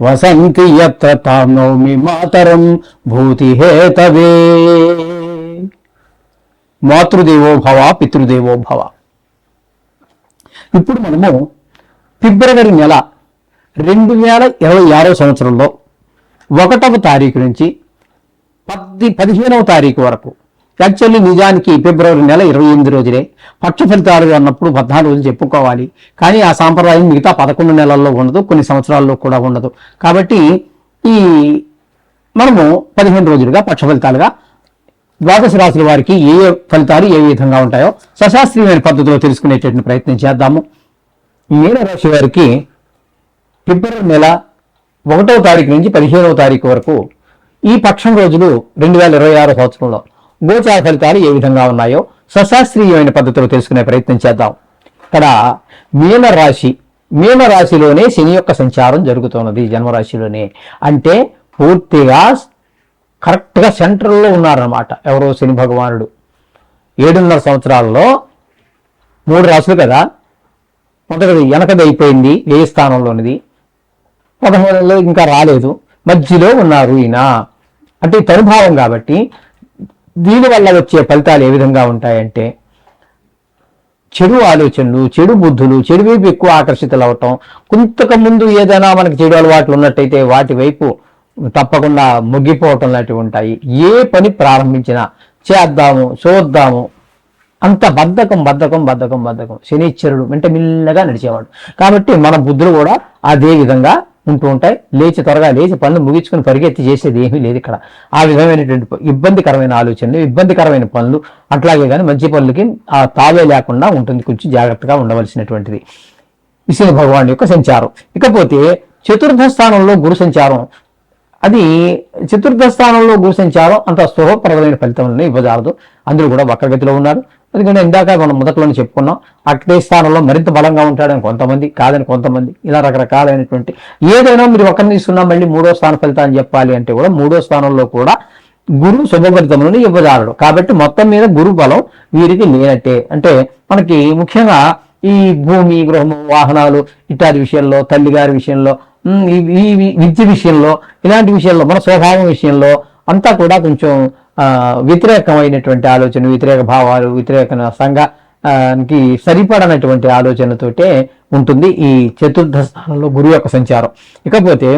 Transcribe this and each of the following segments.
వసంతి యత్ర తాం నౌమి మాతరం భూతి హేతవే మాతృదేవో భవ పితృదేవో భవ. ఇప్పుడు మనము ఫిబ్రవరి నెల రెండు వేల ఇరవై ఆరో సంవత్సరంలో ఒకటవ తారీఖు నుంచి పద్ది పదిహేనవ తారీఖు వరకు యాక్చువల్లీ నిజానికి ఫిబ్రవరి నెల ఇరవై ఎనిమిది రోజులే పక్ష ఫలితాలు అన్నప్పుడు పద్నాలుగు రోజులు చెప్పుకోవాలి. కానీ ఆ సాంప్రదాయం మిగతా పదకొండు నెలల్లో ఉండదు కొన్ని సంవత్సరాల్లో కూడా ఉండదు. కాబట్టి ఈ మనము పదిహేను రోజులుగా పక్ష ఫలితాలుగా ద్వాదశ రాశుల వారికి ఏ ఏ ఫలితాలు ఏ విధంగా ఉంటాయో సశాస్త్రీయమైన పద్ధతిలో తెలుసుకునేటటువంటి ప్రయత్నం చేద్దాము. మీనరాశి వారికి ఫిబ్రవరి నెల ఒకటవ తారీఖు నుంచి పదిహేనవ తారీఖు వరకు ఈ పక్షం రోజులు రెండు వేల ఇరవై ఆరు సంవత్సరంలో గోచార ఫలితాలు ఏ విధంగా ఉన్నాయో సశాస్త్రీయమైన పద్ధతిలో తెలుసుకునే ప్రయత్నం చేద్దాం. ఇక్కడ మీనరాశి మీనరాశిలోనే శని యొక్క సంచారం జరుగుతున్నది జన్మరాశిలోనే. అంటే పూర్తిగా కరెక్ట్గా సెంటర్లో ఉన్నారన్నమాట ఎవరో శని భగవానుడు. ఏడున్నర సంవత్సరాల్లో మూడు రాశులు కదా. మొదటిది వెనకది అయిపోయింది ఏ స్థానంలోనిది. పదమూడులో ఇంకా రాలేదు. మధ్యలో ఉన్నారు ఈయన. అంటే తనుభావం కాబట్టి దీనివల్ల వచ్చే ఫలితాలు ఏ విధంగా ఉంటాయంటే చెడు ఆలోచనలు చెడు బుద్ధులు చెడు వైపు ఎక్కువ ఆకర్షితులు అవటం కొంతకు ముందు ఏదైనా మనకి చెడు అలవాట్లు ఉన్నట్టయితే వాటి వైపు తప్పకుండా ముగ్గిపోవటం లాంటివి ఉంటాయి. ఏ పని ప్రారంభించినా చేద్దాము చూద్దాము అంత బద్ధకం బద్ధకం బద్ధకం బద్ధకం. శనిశ్చరుడు అంటే మిల్లగా నడిచేవాడు. కాబట్టి మన బుద్ధులు కూడా అదే విధంగా ఉంటూ ఉంటాయి. లేచి త్వరగా లేచి పనులు ముగించుకుని పరిగెత్తి చేసేది ఏమీ లేదు ఇక్కడ. ఆ విధమైనటువంటి ఇబ్బందికరమైన ఆలోచనలు ఇబ్బందికరమైన పనులు అట్లాగే కానీ మంచి పనులకి ఆ తావే లేకుండా ఉంటుంది. కొంచెం జాగ్రత్తగా ఉండవలసినటువంటిది. విష్ణు భగవాన్ యొక్క సంచారం. ఇకపోతే చతుర్థ స్థానంలో గురు సంచారం. అది చతుర్థ స్థానంలో గురు సంచారం అంత శుభప్రదమైన ఫలితాలను ఇవ్వజారదు. అందరూ కూడా వక్రగతిలో ఉన్నారు. ఎందుకంటే ఇందాక మనం మొదట్లోనే చెప్పుకున్నాం అక్కడే స్థానంలో మరింత బలంగా ఉంటాడని కొంతమంది కాదని కొంతమంది ఇలా రకరకాలైనటువంటి ఏదైనా మీరు ఒకరిని తీసుకున్నా మళ్ళీ మూడో స్థాన ఫలితాన్ని చెప్పాలి అంటే కూడా మూడో స్థానంలో కూడా గురువు శుభఫలితములను ఇవ్వదారుడు కాబట్టి మొత్తం మీద గురు బలం వీరికి లేనట్టే. అంటే మనకి ముఖ్యంగా ఈ భూమి గృహము వాహనాలు ఇత్యాది విషయంలో తల్లిగారి విషయంలో ఈ విద్య విషయంలో ఇలాంటి విషయంలో మన స్వభావం విషయంలో అంతా కూడా కొంచెం వ్యతిరేకమైనటువంటి ఆలోచన వ్యతిరేక భావాలు వ్యతిరేక సంఘానికి సరిపడనటువంటి ఆలోచనతోటే ఉంటుంది ఈ చతుర్థ స్థానంలో గురువు యొక్క సంచారం. ఇకపోతే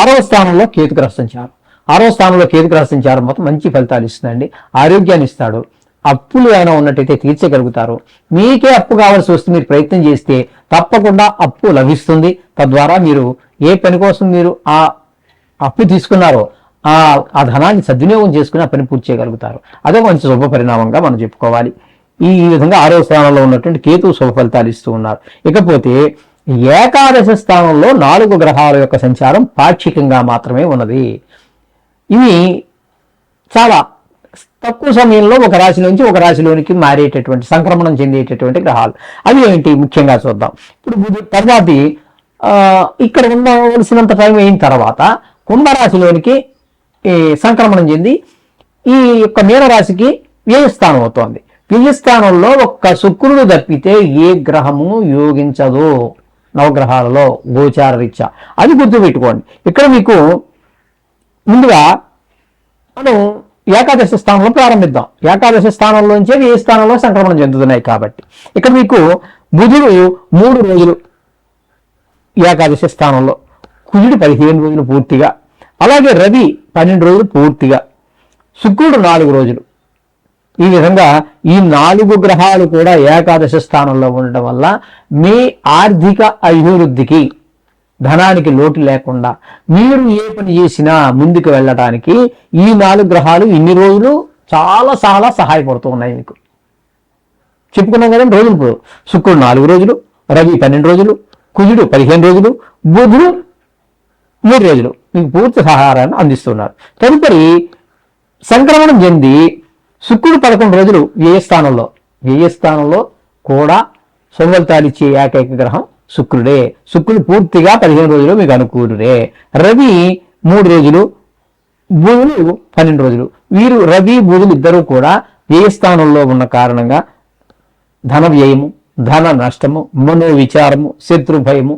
ఆరవ స్థానంలో కేతుగ్రహ సంచారం. ఆరవ స్థానంలో కేతుగ్రహ సంచారం మొత్తం మంచి ఫలితాలు ఇస్తుందండి. ఆరోగ్యాన్ని ఇస్తాడు. అప్పులు ఏమైనా ఉన్నట్టయితే తీర్చగలుగుతారు. మీకే అప్పు కావాల్సి వస్తే మీరు ప్రయత్నం చేస్తే తప్పకుండా అప్పు లభిస్తుంది. తద్వారా మీరు ఏ పని కోసం మీరు ఆ అప్పు తీసుకున్నారో ఆ ఆ ధనాన్ని సద్వినియోగం చేసుకుని ఆ పని పూర్తి చేయగలుగుతారు. అదే మంచి శుభ పరిణామంగా మనం చెప్పుకోవాలి. ఈ విధంగా ఆరో స్థానంలో ఉన్నటువంటి కేతు శుభ ఫలితాలు ఇస్తూ ఉన్నారు. ఇకపోతే ఏకాదశ స్థానంలో నాలుగు గ్రహాల యొక్క సంచారం పాక్షికంగా మాత్రమే ఉన్నది. ఇవి చాలా తక్కువ సమయంలో ఒక రాశి నుంచి ఒక రాశిలోనికి మారేటటువంటి సంక్రమణం చెందేటటువంటి గ్రహాలు. అవి ఏంటి? ముఖ్యంగా చూద్దాం. ఇప్పుడు బుధు తర్వాతి ఇక్కడ ఉండవలసినంత టైం అయిన తర్వాత కుంభరాశిలోనికి సంక్రమణం చెంది ఈ యొక్క మీనరాశికి వ్యయస్థానం అవుతోంది. వ్యయస్థానంలో ఒక్క శుక్రుడు తప్పితే ఏ గ్రహము యోగించదు. నవగ్రహాలలో గోచార రీత్యా. అది గుర్తుపెట్టుకోండి. ఇక్కడ మీకు ముందుగా మనం ఏకాదశి స్థానంలో ప్రారంభిద్దాం. ఏకాదశి స్థానంలోంచే ఏ స్థానంలో సంక్రమణం చెందుతున్నాయి కాబట్టి. ఇక్కడ మీకు బుధుడు మూడు రోజులు ఏకాదశి స్థానంలో కుజుడు పదిహేను రోజులు పూర్తిగా అలాగే రవి పన్నెండు రోజులు పూర్తిగా శుక్రుడు నాలుగు రోజులు. ఈ విధంగా ఈ నాలుగు గ్రహాలు కూడా ఏకాదశి స్థానంలో ఉండటం వల్ల మీ ఆర్థిక అభివృద్ధికి ధనానికి లోటు లేకుండా మీరు ఏ పని చేసినా ముందుకు వెళ్ళడానికి ఈ నాలుగు గ్రహాలు ఇన్ని రోజులు చాలా చాలా సహాయపడుతూ ఉన్నాయి మీకు. చెప్పుకున్నాం కదండి రోజులు శుక్రుడు నాలుగు రోజులు రవి పన్నెండు రోజులు కుజుడు పదిహేను రోజులు బుధుడు మూడు రోజులు. మీకు పూర్తి సహారాన్ని అందిస్తున్నారు. తదుపరి సంక్రమణం చెంది శుక్రుడు పదకొండు రోజులు వ్యయస్థానంలో వ్యయస్థానంలో కూడా శుభఫలితాలు ఇచ్చే ఏకైక గ్రహం శుక్రుడే. శుక్రుడు పూర్తిగా పదిహేను రోజులు మీకు అనుకూలుడే. రవి మూడు రోజులు బుధులు పన్నెండు రోజులు. వీరు రవి బుధులు ఇద్దరూ కూడా వ్యయస్థానంలో ఉన్న కారణంగా ధన వ్యయము ధన నష్టము మనో విచారము శత్రు భయము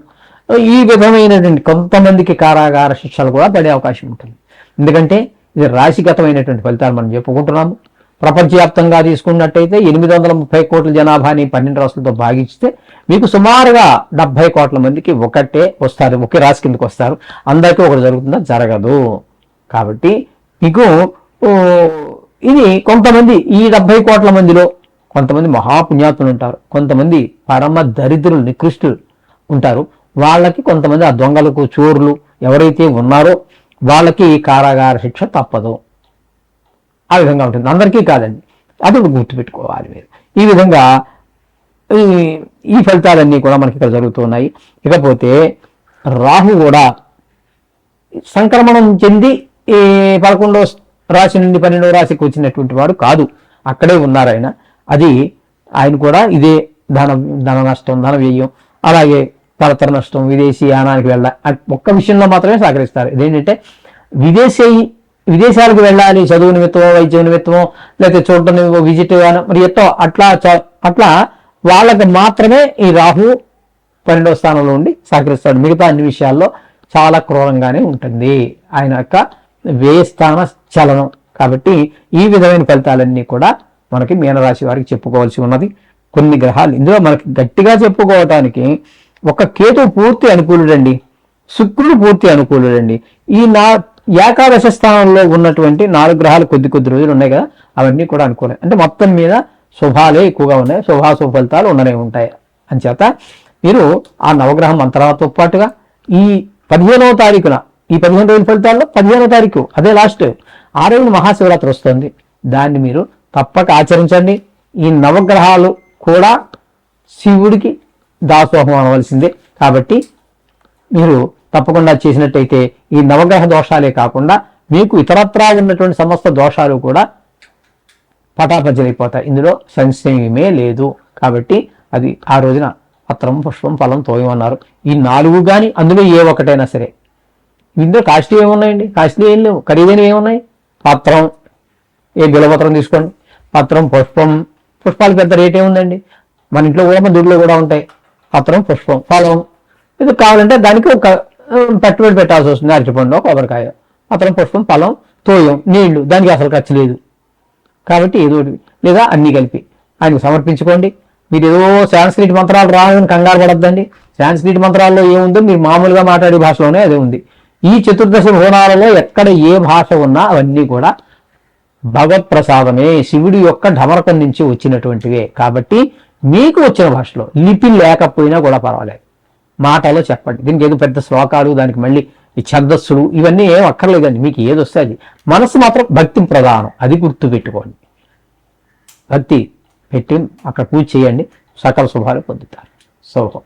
ఈ విధమైనటువంటి కొంతమందికి కారాగార శిక్షలు కూడా పడే అవకాశం ఉంటుంది. ఎందుకంటే ఇది రాశిగతమైనటువంటి ఫలితాలు మనం చెప్పుకుంటున్నాము. ప్రపంచవ్యాప్తంగా తీసుకున్నట్టయితే ఎనిమిది వందల ముప్పై కోట్ల జనాభాని పన్నెండు రాష్ట్రాలతో భాగించితే మీకు సుమారుగా డెబ్బై కోట్ల మందికి ఒకటే వస్తారు ఒకే రాశి కిందకి వస్తారు. అందరికీ ఒకటి జరుగుతుందా? జరగదు. కాబట్టి మీకు ఇది కొంతమంది ఈ డెబ్బై కోట్ల మందిలో కొంతమంది మహాపుణ్యాతులు ఉంటారు. కొంతమంది పరమ దరిద్రులు నికృష్టులు ఉంటారు. వాళ్ళకి కొంతమంది ఆ దొంగలకు చోరులు ఎవరైతే ఉన్నారో వాళ్ళకి కారాగార శిక్ష తప్పదు. ఆ విధంగా ఉంటుంది. అందరికీ కాదండి. అది గుర్తుపెట్టుకోవాలి మీరు. ఈ విధంగా ఈ ఈ ఫలితాలన్నీ కూడా మనకి ఇక్కడ జరుగుతున్నాయి. ఇకపోతే రాహు కూడా సంక్రమణం చెంది ఈ పదకొండో రాశి నుండి పన్నెండవ రాశికి వచ్చినటువంటి వాడు కాదు. అక్కడే ఉన్నారు ఆయన. అది ఆయన కూడా ఇదే ధన ధన నష్టం ధన వ్యయం. అలాగే పరతర నష్టం విదేశీ యానానికి వెళ్ళ ఒక్క విషయంలో మాత్రమే సహకరిస్తారు. ఇదేంటంటే విదేశీ విదేశాలకు వెళ్ళాలి చదువు నిమిత్తమో వైద్య నిమిత్తమో లేకపోతే చూడటం విజిట్ గాను మరి ఎత్తో అట్లా చ- అట్లా వాళ్ళకి మాత్రమే ఈ రాహు పన్నెండవ స్థానంలో ఉండి సహకరిస్తాడు. మిగతా అన్ని విషయాల్లో చాలా క్రూరంగానే ఉంటుంది. ఆయన యొక్క వ్యయస్థాన చలనం. కాబట్టి ఈ విధమైన ఫలితాలన్నీ కూడా మనకి మీనరాశి వారికి చెప్పుకోవాల్సి ఉన్నది. కొన్ని గ్రహాలు. ఇందులో మనకి గట్టిగా చెప్పుకోవటానికి ఒక కేతు పూర్తి అనుకూలుడండి శుక్రుడు పూర్తి అనుకూలుడండి. ఈ నా ఏకాదశ స్థానంలో ఉన్నటువంటి నాలుగు గ్రహాలు కొద్ది కొద్ది రోజులు ఉన్నాయి కదా అవన్నీ కూడా అనుకూలం అంటే మొత్తం మీద శుభాలే ఎక్కువగా ఉన్నాయి శుభాశుభ ఫలితాలు ఉండనే ఉంటాయి. అంచేత మీరు ఆ నవగ్రహ మంత్రాలతో పాటుగా ఈ పదిహేనవ తారీఖున ఈ పదిహేను రోజుల ఫలితాల్లో పదిహేనవ తారీఖు అదే లాస్ట్ ఆ రోజున మహాశివరాత్రి వస్తుంది. దాన్ని మీరు తప్పక ఆచరించండి. ఈ నవగ్రహాలు కూడా శివుడికి దాసోహం అనవలసిందే కాబట్టి మీరు తప్పకుండా చేసినట్టయితే ఈ నవగ్రహ దోషాలే కాకుండా మీకు ఇతరత్రా ఉన్నటువంటి సమస్త దోషాలు కూడా పటాపంచలైపోతాయి ఇందులో సంశయమే లేదు. కాబట్టి అది ఆ రోజున పత్రం పుష్పం ఫలం తోయమన్నారు. ఈ నాలుగు కానీ అందులో ఏ ఒకటైనా సరే. ఇందులో కాస్ట్లీ ఏమున్నాయండి? కాస్ట్లీ ఏం లేవు. ఖరీదైనవి ఏమున్నాయి? పత్రం. ఏ బిలపత్రం తీసుకోండి. పత్రం పుష్పం. పుష్పాలు పెద్ద రేట్ ఏముందండి? మన ఇంట్లో కూడా మన దుడ్లో కూడా ఉంటాయి. పత్రం పుష్పం ఫలం ఇది కావాలంటే దానికి ఒక పెట్టుబడి పెట్టాల్సి వస్తుంది. అరటిపండు కొబ్బరికాయ. పత్రం పుష్పం ఫలం తోయం నీళ్ళు దానికి అసలు ఖర్చు లేదు. కాబట్టి ఏదో లేదా అన్నీ కలిపి. ఆయనకు సమర్పించుకోండి. మీరు ఏదో సాంస్క్రిట్ మంత్రాలు రావాలని కంగారు పడద్దండి. సాంస్క్రిట్ మంత్రాల్లో ఏముందో మీరు మామూలుగా మాట్లాడే భాషలోనే అదే ఉంది. ఈ చతుర్దశ భువనాలలో ఎక్కడ ఏ భాష ఉన్నా అవన్నీ కూడా భగవత్ ప్రసాదమే శివుడి యొక్క ఢమరకం నుంచి వచ్చినటువంటివే. కాబట్టి మీకు వచ్చిన భాషలో లిపి లేకపోయినా కూడా పర్వాలేదు. మాటలో చెప్పండి. దీనికి ఏదో పెద్ద శ్లోకాలు దానికి మళ్ళీ ఈ ఛందస్సులు ఇవన్నీ ఏం అక్కర్లేదండి. మీకు ఏది వస్తే అది. మనసు మాత్రం భక్తి ప్రధానం. అది గుర్తు పెట్టుకోండి భక్తి పెట్టి అక్కడ పూజ చేయండి. సకల శుభాలు పొందుతారు. శుభం